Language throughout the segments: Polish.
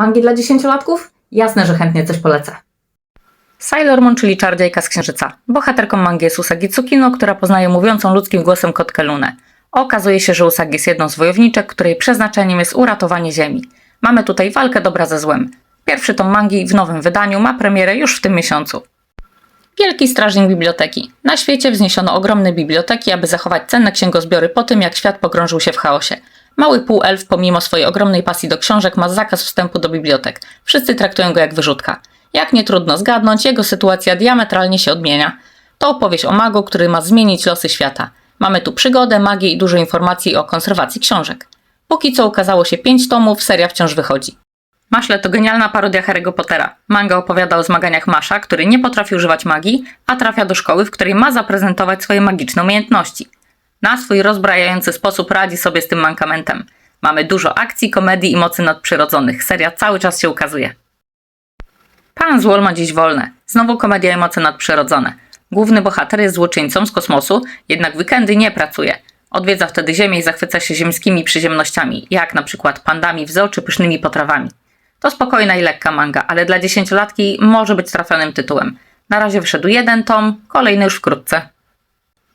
Mangi dla dziesięciolatków? Jasne, że chętnie coś polecę. Sailor Moon, czyli Czardziejka z Księżyca. Bohaterką mangi jest Usagi Tsukino, która poznaje mówiącą ludzkim głosem kotkę Lunę. Okazuje się, że Usagi jest jedną z wojowniczek, której przeznaczeniem jest uratowanie Ziemi. Mamy tutaj walkę dobra ze złem. Pierwszy tom mangi w nowym wydaniu ma premierę już w tym miesiącu. Wielki strażnik biblioteki. Na świecie wzniesiono ogromne biblioteki, aby zachować cenne księgozbiory po tym, jak świat pogrążył się w chaosie. Mały półelf, pomimo swojej ogromnej pasji do książek, ma zakaz wstępu do bibliotek. Wszyscy traktują go jak wyrzutka. Jak nie trudno zgadnąć, jego sytuacja diametralnie się odmienia. To opowieść o magu, który ma zmienić losy świata. Mamy tu przygodę, magię i dużo informacji o konserwacji książek. Póki co ukazało się pięć tomów, seria wciąż wychodzi. Maszle to genialna parodia Harry'ego Pottera. Manga opowiada o zmaganiach Masza, który nie potrafi używać magii, a trafia do szkoły, w której ma zaprezentować swoje magiczne umiejętności. Na swój rozbrajający sposób radzi sobie z tym mankamentem. Mamy dużo akcji, komedii i mocy nadprzyrodzonych. Seria cały czas się ukazuje. Pan Złol ma dziś wolne. Znowu komedia i moce nadprzyrodzone. Główny bohater jest złoczyńcą z kosmosu, jednak weekendy nie pracuje. Odwiedza wtedy Ziemię i zachwyca się ziemskimi przyziemnościami, jak na przykład pandami w zoo czy pysznymi potrawami. To spokojna i lekka manga, ale dla dziesięciolatki może być trafionym tytułem. Na razie wyszedł jeden tom, kolejny już wkrótce.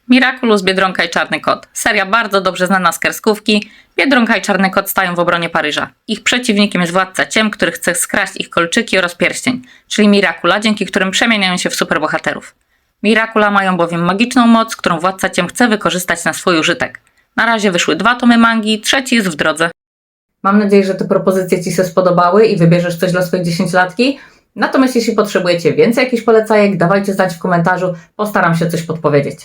Miraculous, Biedronka i Czarny Kot. Seria bardzo dobrze znana z kerskówki. Biedronka i Czarny Kot stają w obronie Paryża. Ich przeciwnikiem jest władca ciem, który chce skraść ich kolczyki oraz pierścień, czyli Miracula, dzięki którym przemieniają się w superbohaterów. Miracula mają bowiem magiczną moc, którą władca ciem chce wykorzystać na swój użytek. Na razie wyszły dwa tomy mangi, trzeci jest w drodze. Mam nadzieję, że te propozycje Ci się spodobały i wybierzesz coś dla swojej dziesięciolatki. Natomiast jeśli potrzebujecie więcej jakichś polecajek, dawajcie znać w komentarzu, postaram się coś podpowiedzieć.